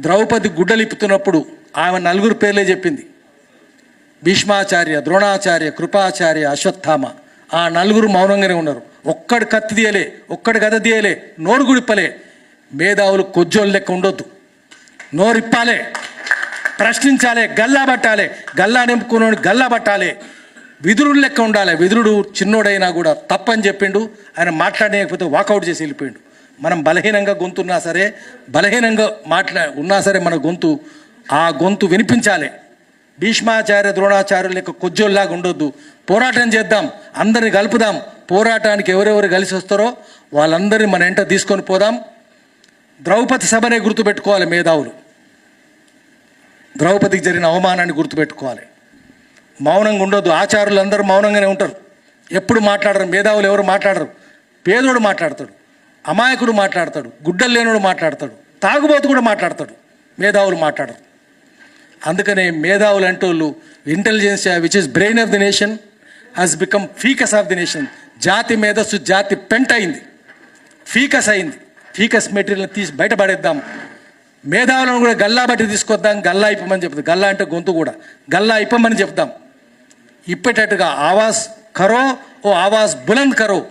ద్రౌపది గుడ్డలిప్పుతున్నప్పుడు ఆమె నలుగురు పేర్లే చెప్పింది. భీష్మాచార్య ద్రోణాచార్య కృపాచార్య అశ్వత్థామ. ఆ నలుగురు మౌనంగానే ఉన్నారు. ఒక్కడు కత్తి తీయలే ఒక్కడు గద తీయలే నోరు గుడిప్పలే మేధావులు కొజ్జోలు లెక్క ఉండొద్దు. నోరిప్పాలే ప్రశ్నించాలే గల్లా పట్టాలి గల్లా నింపుకున్నాడు గల్లా పట్టాలి. విదురుడు లెక్క ఉండాలి. విదురుడు చిన్నోడైనా కూడా తప్పని చెప్పిండు. ఆయన మాట్లాడలేకపోతే వాకౌట్ చేసి వెళ్ళిపోయిండు. మనం బలహీనంగా గొంతు ఉన్నా సరే బలహీనంగా మాట్లా ఉన్నా సరే మన గొంతు ఆ గొంతు వినిపించాలి. భీష్మాచార్య ద్రోణాచార్యుల యొక్క కొజ్జోల్లాగా ఉండొద్దు. పోరాటం చేద్దాం అందరిని కలుపుదాం. పోరాటానికి ఎవరెవరు కలిసి వస్తారో వాళ్ళందరినీ మన ఎంట తీసుకొని పోదాం. ద్రౌపది సభనే గుర్తుపెట్టుకోవాలి మేధావులు. ద్రౌపదికి జరిగిన అవమానాన్ని గుర్తుపెట్టుకోవాలి. మౌనంగా ఉండొద్దు. ఆచారులు అందరూ మౌనంగానే ఉంటారు. ఎప్పుడు మాట్లాడరు? మేధావులు ఎవరు మాట్లాడరు? పేదోడు మాట్లాడతాడు. అమాయకుడు మాట్లాడతాడు గుడ్డలు లేనుడు మాట్లాడతాడు తాగుబోతు కూడా మాట్లాడతాడు మేధావులు మాట్లాడరు. అందుకనే మేధావులు అంటోళ్ళు intelligentsia which is brain of the nation has become focus of the nation జాతి మేధస్సు జాతి పెంట్ అయింది. ఫీకస్ అయింది. ఫీకస్ మెటీరియల్ తీసి బయటపడేద్దాం మేధావులను కూడా గల్లా బట్టి తీసుకొద్దాం గల్లా ఇప్పమని చెప్తాం. గల్లా అంటే గొంతు కూడా. గల్లా ఇప్పమని చెప్దాం ఇప్పేటట్టుగా ఆవాస్ కరో ఓ ఆవాస్ బులంద్ కరో.